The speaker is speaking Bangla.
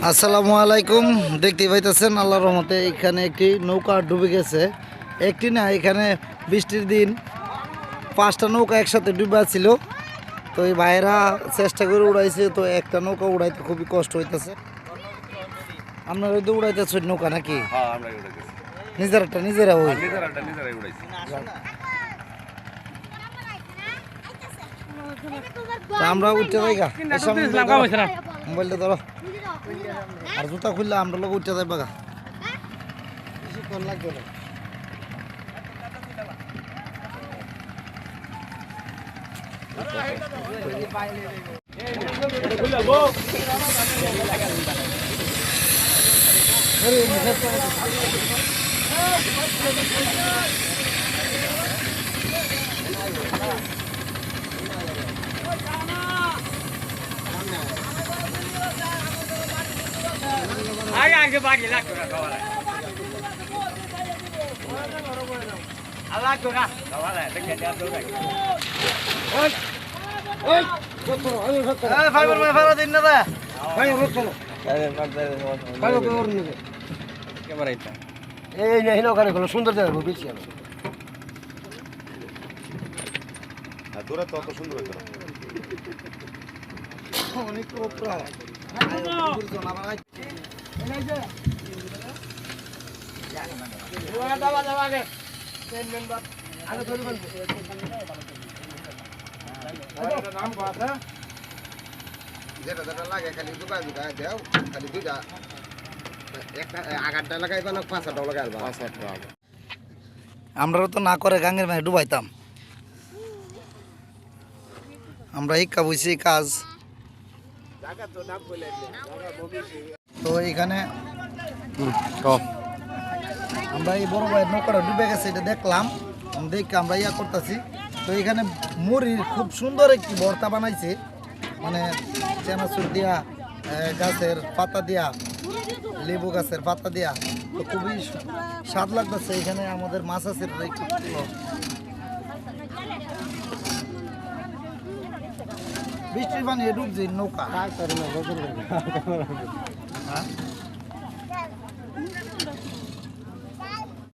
আসসালামু আলাইকুম দেখতে পাইতেছেন আল্লাহর রহমতে এখানে একটি নৌকা ডুবে গেছে একটি না এখানে বৃষ্টির দিন পাঁচটা নৌকা একসাথে ডুবে ছিল তো এই ভাইরা চেষ্টা করে উড়াইছে তো একটা নৌকা উড়াইতে খুবই কষ্ট হইতেছে আপনারা তো উড়াইতেছেন নৌকা নাকি হ্যাঁ আমরা নিজেরা ওই নিজেরাটা নিজেরাই উড়াইছি তো আমরা উঠতে যাই গা মোবাইলটা ধরো আর জুতা খুললে আমরা লোক উঠতে যাই বাগা বেশিক্ষণ লাগবে না আগে আগে বাড়ি লাগতো না না। দেখে এই ফাইবার মাই ফাইবার দিন না দা। এই না হিলো ওখানে কোনো সুন্দর জায়গা বেশি আর দূরে তো অত সুন্দর হইতো অনেক যেটা যেটা লাগে খালি দুটা দুটা দেও খালি দুইটা। একটা আগারটা লাগাইবা না পাঁচটা লাগাইবা আমরা তো না করে গাঙ্গের মাঝে ডুবাইতাম। আমরা এই কাজ। তো এখানে আমরা এই বড় ভাইয়ের নৌকাটা ডুবে গেছে এটা দেখলাম। দেখে আমরা ইয়া করতেছি। তো এখানে মুড়ির খুব সুন্দর একটি ভর্তা বানাইছে। মানে চেনাচুর দিয়া গাছের পাতা দিয়া লেবু গাছের পাতা দিয়া। তো খুবই স্বাদ লাগতেছে। এখানে আমাদের মাছ আছে। বৃষ্টির পানি ডুবছে নৌকা। 啊？